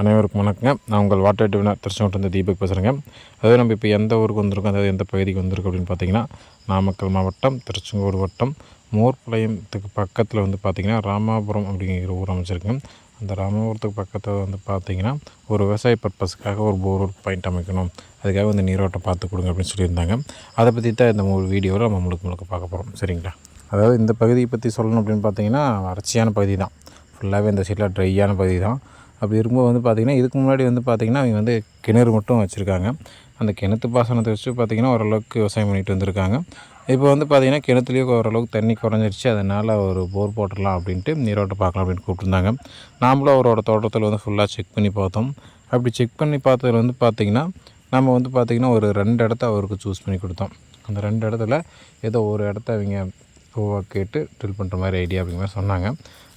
அனைவருக்கும் வணக்கங்க. நான் உங்கள் வாட்டர் டிவினர் திருச்செங்கோட்டிலிருந்து தீபக் பேசுகிறேங்க அதாவது நம்ம இப்போ எந்த ஊருக்கு வந்திருக்கோம் அதாவது எந்த பகுதிக்கு வந்திருக்கோம் அப்படின்னு பார்த்தீங்கன்னா நாமக்கல் மாவட்டம் திருச்செங்கோடு வட்டம் மோர்பாளையத்துக்கு பக்கத்தில் வந்து பார்த்திங்கன்னா ராமாபுரம் அப்படிங்கிற ஊர் அமைச்சிருக்குங்க அந்த ராமபுரத்துக்கு பக்கத்தில் வந்து பார்த்திங்கன்னா ஒரு விவசாய பர்பஸ்க்காக ஒரு போர் பாயிண்ட் அமைக்கணும். அதுக்காக வந்து நீரோட்டம் பார்த்து கொடுங்க அப்படின்னு சொல்லியிருந்தாங்க. அதை பற்றி தான் இந்த ஒரு வீடியோவில் நம்ம முழுக்க முழுக்க பார்க்க போகிறோம் சரிங்களா? அதாவது இந்த பகுதியை பற்றி சொல்லணும் அப்படின்னு பார்த்தீங்கன்னா வறட்சியான பகுதி தான். ஃபுல்லாகவே இந்த சைடில் ட்ரையான பகுதி தான். அப்படி இருக்கும்போது வந்து பார்த்திங்கன்னா இதுக்கு முன்னாடி வந்து பார்த்திங்கன்னா அவங்க வந்து கிணறு மட்டும் வச்சுருக்காங்க. அந்த கிணத்து பாசனத்தை வச்சு பார்த்திங்கன்னா ஓரளவுக்கு விவசாயம் பண்ணிட்டு வந்திருக்காங்க. இப்போ வந்து பார்த்திங்கன்னா கிணத்துலேயே ஓரளவுக்கு தண்ணி குறைஞ்சிருச்சு. அதனால் ஒரு போர் போட்டுடலாம் அப்படின்ட்டு நீரோட்டம் பார்க்கலாம் அப்படின்னு கூப்பிட்டுருந்தாங்க. நாமளும் அவரோட தோட்டத்தில் வந்து ஃபுல்லாக செக் பண்ணி பார்த்தோம். அப்படி செக் பண்ணி பார்த்ததுல வந்து பார்த்திங்கன்னா நம்ம வந்து பார்த்திங்கன்னா ஒரு ரெண்டு இடத்த அவருக்கு சூஸ் பண்ணி கொடுத்தோம். அந்த ரெண்டு இடத்துல ஏதோ ஒரு இடத்த அவங்க பூவாக கேட்டு ட்ரில் பண்ணுற மாதிரி ஐடியா அப்படிங்கிற மாதிரி சொன்னாங்க.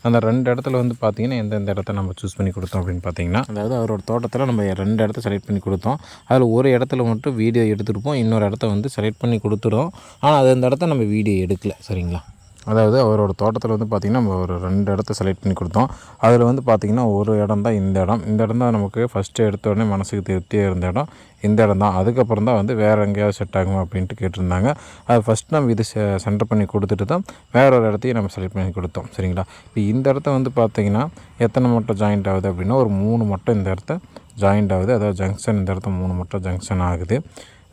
அந்த ரெண்டு இடத்துல வந்து பார்த்திங்கன்னா எந்தெந்த இடத்த நம்ம சூஸ் பண்ணி கொடுத்தோம் அப்படின்னு பார்த்தீங்கன்னா அதாவது அவரோட தோட்டத்தில் நம்ம ரெண்டு இடத்த செலக்ட் பண்ணி கொடுத்தோம். அதில் ஒரு இடத்துல மட்டும் வீடியோ எடுத்துருப்போம் இன்னொரு இடத்த வந்து செலக்ட் பண்ணி கொடுத்துடும் ஆனால் அது அந்த இடத்த நம்ம வீடியோ எடுக்கல சரிங்களா? அதாவது அவரோட தோட்டத்தில் வந்து பார்த்திங்கன்னா நம்ம ஒரு ரெண்டு இடத்த செலக்ட் பண்ணி கொடுத்தோம். அதில் வந்து பார்த்திங்கன்னா ஒரு இடம் தான் இந்த இடம். இந்த இடம் தான் நமக்கு ஃபஸ்ட்டு எடுத்த உடனே மனசுக்கு திருப்தியாக இருந்த இடம். இந்த இடம் தான். அதுக்கப்புறம் தான் வந்து வேறு எங்கேயாவது செட் ஆகுமா அப்படின்ட்டு கேட்டிருந்தாங்க. அது ஃபஸ்ட் நம்ம இது சென்டர் பண்ணி கொடுத்துட்டு தான் வேற ஒரு இடத்தையும் நம்ம செலக்ட் பண்ணி கொடுத்தோம். சரிங்களா? இப்போ இந்த இடத்த வந்து பார்த்திங்கன்னா எத்தனை மட்டும் ஜாயிண்ட் ஆகுது அப்படின்னா ஒரு மூணு மட்டும் இந்த இடத்த ஜாயிண்ட் ஆகுது. அதாவது ஜங்ஷன் இந்த இடத்த மூணு மட்டும் ஜங்ஷன் ஆகுது.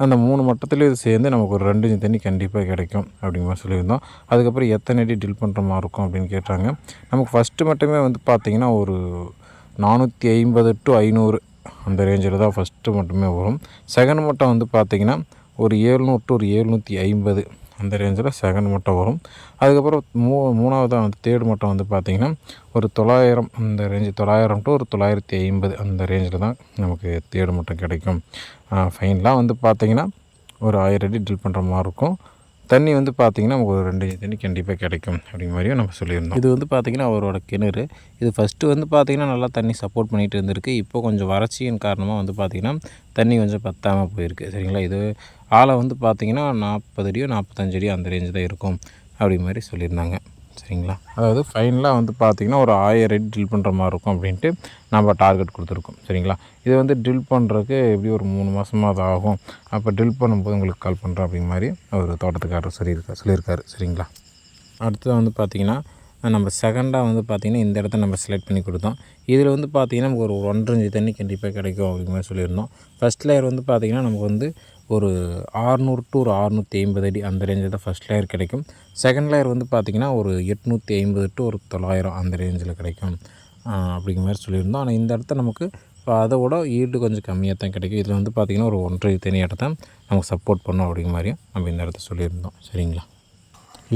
அந்த மூணு மட்டத்துலேயும் சேர்ந்து நமக்கு ஒரு ரெண்டு இன்ச்சு தண்ணி கண்டிப்பாக கிடைக்கும் அப்படிங்கிற மாதிரி சொல்லியிருந்தோம். அதுக்கப்புறம் எத்தனை அடி டில் பண்ணுற மாதிரி இருக்கும் அப்படின்னு கேட்டாங்க. நமக்கு ஃபஸ்ட்டு மட்டுமே வந்து பார்த்திங்கன்னா ஒரு நானூற்றி ஐம்பது டு ஐநூறு அந்த ரேஞ்சில் தான் ஃபஸ்ட்டு மட்டுமே வரும். செகண்ட் மட்டும் வந்து பார்த்திங்கன்னா ஒரு ஏழ்நூறு டு ஒரு ஏழ்நூற்றி ஐம்பது அந்த ரேஞ்சில் செகண்ட் மட்டும் வரும். அதுக்கப்புறம் மூ மூணாவதாக வந்து தேர்ட் மட்டம் வந்து பார்த்திங்கன்னா ஒரு தொள்ளாயிரம் அந்த ரேஞ்சு தொள்ளாயிரம் டு ஒரு தொள்ளாயிரத்தி ஐம்பது அந்த ரேஞ்சில் தான் நமக்கு தேர்ட் மட்டம் கிடைக்கும். ஃபைனலாக வந்து பார்த்திங்கன்னா ஒரு ஆயிரம் அடி ட்ரில் பண்ணுற மாதிரி இருக்கும். தண்ணி வந்து பார்த்திங்கன்னா நமக்கு ஒரு ரெண்டு தண்ணி கண்டிப்பாக கிடைக்கும் அப்படிங்கிற மாதிரியும் நம்ம சொல்லியிருந்தோம். இது வந்து பார்த்திங்கன்னா அவரோட கிணறு. இது ஃபஸ்ட்டு வந்து பார்த்திங்கன்னா நல்லா தண்ணி சப்போர்ட் பண்ணிகிட்டு இருந்திருக்கு. இப்போ கொஞ்சம் வறட்சியின் காரணமாக வந்து பார்த்திங்கன்னா தண்ணி கொஞ்சம் பத்தாமல் போயிருக்கு. சரிங்களா? இது ஆழம் வந்து பார்த்திங்கன்னா நாற்பது அடியோ நாற்பத்தஞ்சு அடியோ அந்த ரேஞ்சு தான் இருக்கும் அப்படி மாதிரி சொல்லியிருந்தாங்க. சரிங்களா? அதாவது ஃபைனலாக வந்து பார்த்திங்கன்னா ஒரு ஆயிரம் அடி ட்ரில் பண்ணுற மாதிரி இருக்கும் அப்படின்ட்டு நம்ம டார்கெட் கொடுத்துருக்கோம். சரிங்களா? இது வந்து ட்ரில் பண்ணுறதுக்கு எப்படி ஒரு மூணு மாதமாக அது ஆகும்? அப்போ ட்ரில் பண்ணும்போது உங்களுக்கு கால் பண்ணுறோம் அப்படிங்கிற மாதிரி அவர் தோட்டத்துக்காரர் சொல்லியிருக்கார் சொல்லியிருக்காரு. சரிங்களா? அடுத்தது வந்து பார்த்திங்கன்னா நம்ம செகண்டாக வந்து பார்த்திங்கன்னா இந்த இடத்த நம்ம செலக்ட் பண்ணி கொடுத்தோம். இதில் வந்து பார்த்திங்கன்னா நமக்கு ஒரு ஒன்றரை தண்ணி கண்டிப்பாக கிடைக்கும் அப்படிங்கிற மாதிரி சொல்லியிருந்தோம். ஃபஸ்ட் லேயர் வந்து பார்த்திங்கன்னா நமக்கு வந்து ஒரு ஆறுநூறு டு ஒரு அறுநூற்றி ஐம்பது அடி அந்த ரேஞ்சில் தான் ஃபஸ்ட் லேயர் கிடைக்கும். செகண்ட் லேயர் வந்து பார்த்திங்கன்னா ஒரு எட்நூற்றி ஐம்பது டு ஒரு தொள்ளாயிரம் அந்த ரேஞ்சில் கிடைக்கும். அப்படிங்கிற மாதிரி சொல்லியிருந்தோம். ஆனால் இந்த இடத்த நமக்கு இப்போ அதை விட ஈல்டு கொஞ்சம் கம்மியாக தான் கிடைக்கும். இதில் வந்து பார்த்திங்கன்னா ஒரு ஒன்றரை தனி இடத்த நமக்கு சப்போர்ட் பண்ணும் அப்படிங்கிற மாதிரியும் நம்ம இந்த இடத்த சொல்லியிருந்தோம். சரிங்களா?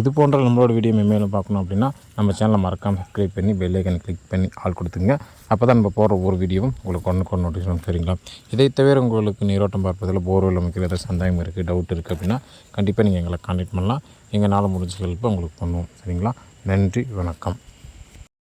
இது போன்ற நம்மளோட வீடியோ மேலும் பார்க்கணும் அப்படின்னா நம்ம சேனலை மறக்காமல் சப்ஸ்கிரைப் பண்ணி பெல்லைக்கன் கிளிக் பண்ணி ஆள் கொடுத்துங்க அப்போ தான் நம்ம போகிற ஒவ்வொரு வீடியோவும் உங்களுக்கு ஒன்று கொண்டு நோட்டிஃபிகேஷன் தெரியுங்களா இதை தவிர உங்களுக்கு நீரோட்டம் பார்ப்பதில் போர்வெல் அமைக்கிற ஏதாவது சந்தேகம் இருக்குது டவுட் இருக்குது அப்படின்னா கண்டிப்பாக நீங்கள் எங்களை கான்டாக்ட் பண்ணலாம். எங்களால் முடிஞ்ச ஹெல்ப்பை உங்களுக்கு பண்ணுவோம் சரிங்களா? நன்றி வணக்கம்.